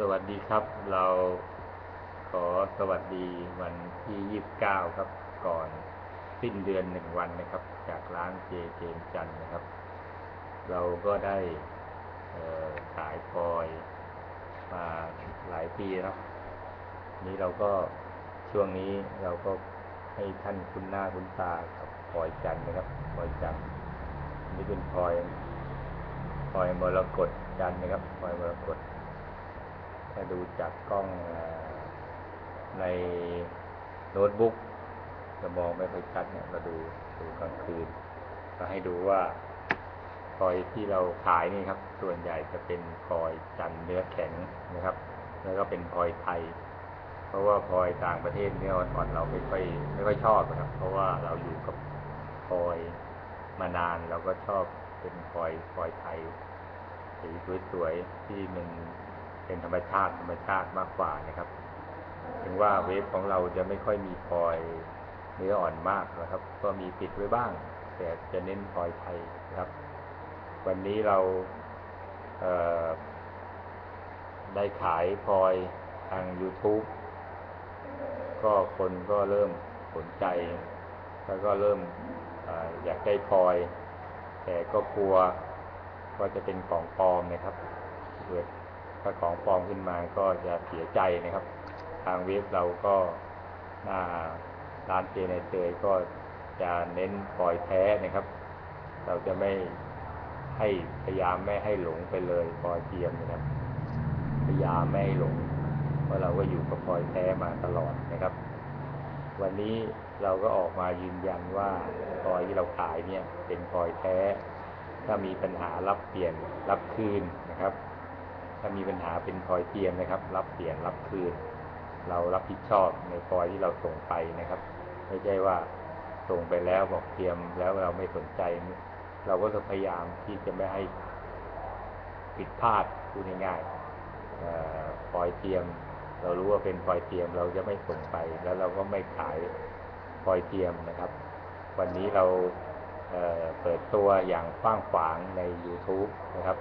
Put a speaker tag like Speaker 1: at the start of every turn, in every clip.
Speaker 1: สวัสดีครับ เราขอสวัสดีวันที่29ครับ ก่อนสิ้นเดือนหนึ่งวันนะครับ จากร้านเจเจมจันทร์นะครับ เราก็ได้ขายพลอยมาหลายปีแล้วนี้เราก็ช่วงนี้เราก็ให้ท่านคุ้นหน้าคุ้นตากับพลอยจันทร์นะครับพลอยจันทร์นี่เป็นพลอยพลอยมรกตจันนะครับพลอยมรกต ถ้าดูจากกล้องในโน้ตบุ๊กจะมองไม่ค่อยชัดเนี่ยเราดูดูกลางคืนก็ให้ดูว่าพลอยที่เราขายนี่ครับ ส่วนใหญ่จะเป็นพลอยจันเนื้อแข็งนะครับ แล้วก็เป็นพลอยไทย เพราะว่าพลอยต่างประเทศเนี่ยอ่อนๆเราไม่ค่อยไม่ค่อยชอบนะครับ เพราะว่าเราอยู่กับพลอยมานานเราก็ชอบเป็นพลอยพลอยไทยสีสวยๆที่มัน เป็นธรรมชาติธรรมชาติมากกว่านะครับ ถึงว่าเวฟของเราจะไม่ค่อยมีพลอยเนื้ออ่อนมากนะครับ ก็มีติดไว้บ้าง แต่จะเน้นพลอยไทยนะครับ วันนี้เราเได้ขายพลอยทาง YouTube ก็คนก็เริ่มสนใจ แล้วก็เริ่มอออยากได้พลอย แต่ก็กลัวว่าจะเป็นของปลอมนะครับเกิด ถ้าของปลอมขึ้นมาก็จะเสียใจนะครับ ทางเว็บเราก็หน้าร้านเจนเจยก็จะเน้นพลอยแท้นะครับ เราจะไม่ให้พยายามไม่ให้หลงไปเลยพลอยเทียมนะครับ พยายามไม่ให้หลง เพราะเราก็อยู่กับพลอยแท้มาตลอดนะครับ วันนี้เราก็ออกมายืนยันว่าพลอยที่เราขายเนี่ยเป็นพลอยแท้ ถ้ามีปัญหารับเปลี่ยนรับคืนนะครับ ถ้ามีปัญหาเป็นพลอยเทียมนะครับ รับเปลี่ยนรับคืน เรารับผิดชอบในพลอยที่เราส่งไปนะครับ ไม่ใช่ว่าส่งไปแล้วบอกเทียมแล้วเราไม่สนใจ เราก็จะพยายามที่จะไม่ให้ผิดพลาดพูดง่ายๆเอ่อพลอยเทียม เรารู้ว่าเป็นพลอยเทียมเราจะไม่ส่งไป แล้วเราก็ไม่ขายพลอยเทียมนะครับ วันนี้เราเเปิดตัวอย่างกว้างขวางใน YouTube นะครับ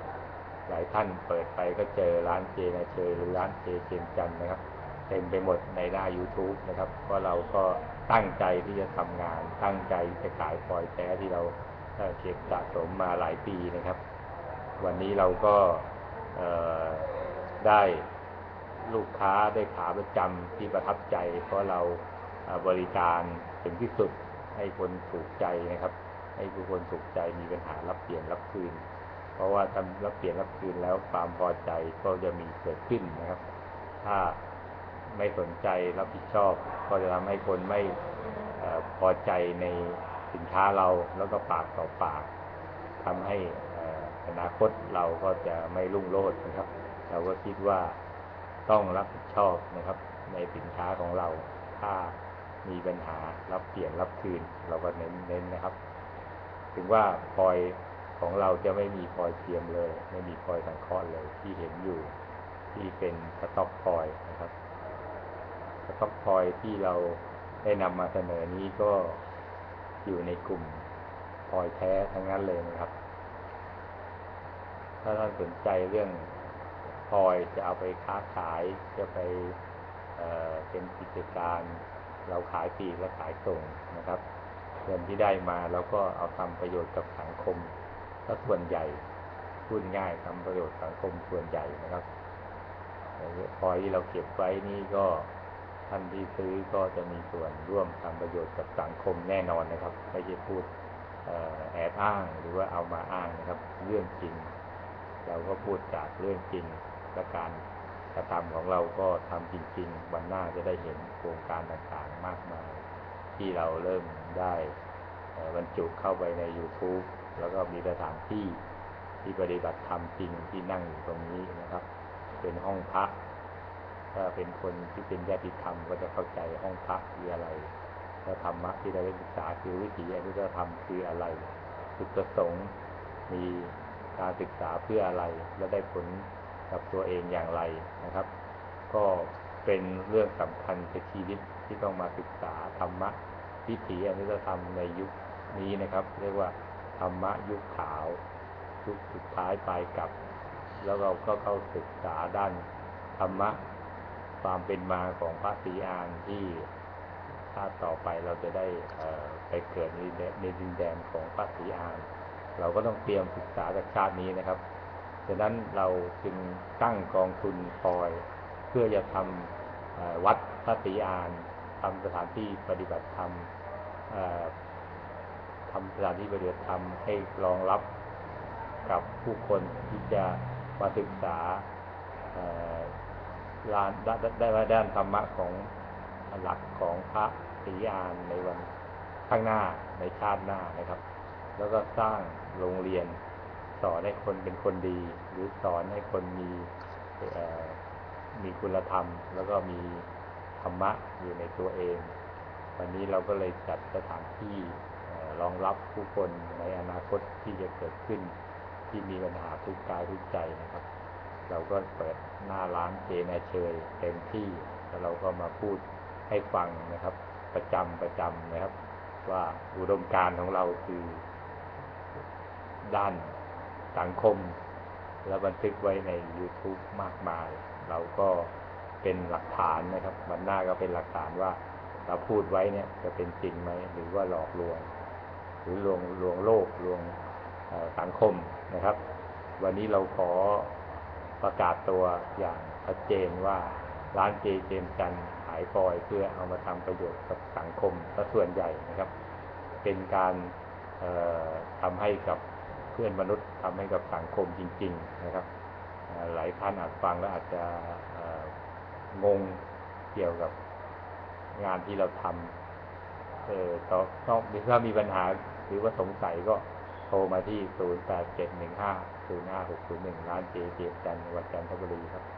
Speaker 1: หลายท่านเปิดไปก็เจอร้านเจนาเชยหรือร้านเจเจมจันนะครับเต็มไปหมดในหน้า YouTube นะครับ เพราะเราก็ตั้งใจที่จะทำงาน ตั้งใจจะขายพลอยแท้ที่เราเก็บสะสมมาหลายปีนะครับ วันนี้เราก็ได้ลูกค้าได้ขาประจำที่ประทับใจ เพราะเราบริการถึงที่สุดให้คนถูกใจนะครับ ให้ผู้คนถูกใจมีปัญหารับเปลี่ยนรับคืน เพราะว่าทำรับเปลี่ยนรับคืนแล้วความพอใจก็จะมีเกิดขึ้นนะครับ ถ้าไม่สนใจรับผิดชอบ ก็จะทำให้คนไม่พอใจในสินค้าเราแล้วก็ปากต่อปากทำให้อนาคตเราก็จะไม่รุ่งโรจน์นะครับ เราก็คิดว่าต้องรับผิดชอบนะครับ ในสินค้าของเรา ถ้ามีปัญหารับเปลี่ยนรับคืน เราก็เน้นเน้นะครับ ถึงว่าพลอย ของเราจะไม่มีพลอยเทียมเลย ไม่มีพลอยสังเคราะห์เลย ที่เห็นอยู่ที่เป็นสต็อกพลอยนะครับสต็อกพลอยที่เราได้นำมาเสนอนี้ก็อยู่ในกลุ่มพลอยแท้ทั้งนั้นเลยนะครับ ถ้าท่านสนใจเรื่องพลอยจะเอาไปค้าขายจะไปเออเป็นกิจการเราขายปีและขายส่งนะครับ เงินที่ได้มาเราก็เอาทำประโยชน์กับสังคม ถ้าส่วนใหญ่พูดง่ายทำประโยชน์สังคมส่วนใหญ่นะครับพอยที่เราเก็บไว้นี่ก็ท่านที่ซื้อก็จะมีส่วนร่วมทำประโยชน์กับสังคมแน่นอนนะครับไม่ใช่พูดออแอบอ้างหรือว่าเอามาอ้างนะครับ เรื่องจริง เราก็พูดจากเรื่องจริงและการกระทำของเราก็ทำจริง ๆ วันหน้าจะได้เห็นโครงการต่างๆมากมาย ที่เราเริ่มได้บรรจุเข้าไปใน YouTube แล้วก็มีสถานที่ที่ปฏิบัติธรรมจริงที่นั่งอยู่ตรงนี้นะครับ เป็นห้องพัก ถ้าเป็นคนที่เป็นญาติธรรมก็จะเข้าใจห้องพักคืออะไรแล้วธรรมะที่เราได้ศึกษาคือวิถีอนุตตรธรรมคืออะไรจุดประสงค์มีการศึกษาเพื่ออะไร และได้ผลกับตัวเองอย่างไรนะครับ ก็เป็นเรื่องสำคัญในชีวิตที่ต้องมาศึกษาธรรมะวิถีอนุตตรธรรมในยุคนี้นะครับ เรียกว่า ธรรมะยุคขาวยุคสุดท้ายปลายกับ แล้วเราก็เข้าศึกษาด้านธรรมะความเป็นมาของพระศรีอานที่ชาต่อไปเราจะได้ไปเกิดในดินแดนในดินแดนของพระศรีอานเราก็ต้องเตรียมศึกษาจากชาตินี้นะครับฉะนั้นเราจึงตั้งกองทุนคอย เพื่อจะทำวัดพระศรีอานทำสถานที่ปฏิบัติธรรม ทำสถานที่ปฏิบัติธรรมให้รองรับกับผู้คนที่จะมาศึกษาเอ่อด้านด้านด้าด้านธรรมะของหลักของพระศรีอานในวันข้างหน้าในชาติหน้านะครับ แล้วก็สร้างโรงเรียนสอนให้คนเป็นคนดี หรือสอนให้คนมีมีคุณธรรม แล้วก็มีธรรมะอยู่ในตัวเอง วันนี้เราก็เลยจัดสถานที่ รองรับผู้คนในอนาคตที่จะเกิดขึ้น ที่มีปัญหาทุกกายทุกใจนะครับ เราก็เปิดหน้าร้านเจนเชยเต็มที่แล้วเราก็มาพูดให้ฟังนะครับ ประจำประจำนะครับ ว่าอุดมการของเราคือ ด้านสังคม และบันทึกไว้ใน YouTube มากมาย เราก็เป็นหลักฐานนะครับวันหน้าก็เป็นหลักฐานว่าเราพูดไว้เนี่ยจะเป็นจริงไหมหรือว่าหลอกลวง หรือลวงลวงโลกลวงสังคมนะครับ วันนี้เราขอประกาศตัวอย่างชัดเจนว่าร้านเจเจมจันทร์ขายฟอยเพื่อเอามาทำประโยชน์กับสังคมซะส่วนใหญ่นะครับ เป็นการทำให้กับเพื่อนมนุษย์ทำให้กับสังคมจริง ๆ นะครับหลายท่านอาจฟังแล้วอาจจะงงเกี่ยวกับงานที่เราทำเออต้อต้องถ้ามีปัญหา หรือว่าสงสัยก็โทรมาที่ 0 8 7 1 5 0 5 6 0 1 ร้านเจเจจันทร์จังหวัดจันทบุรีครับ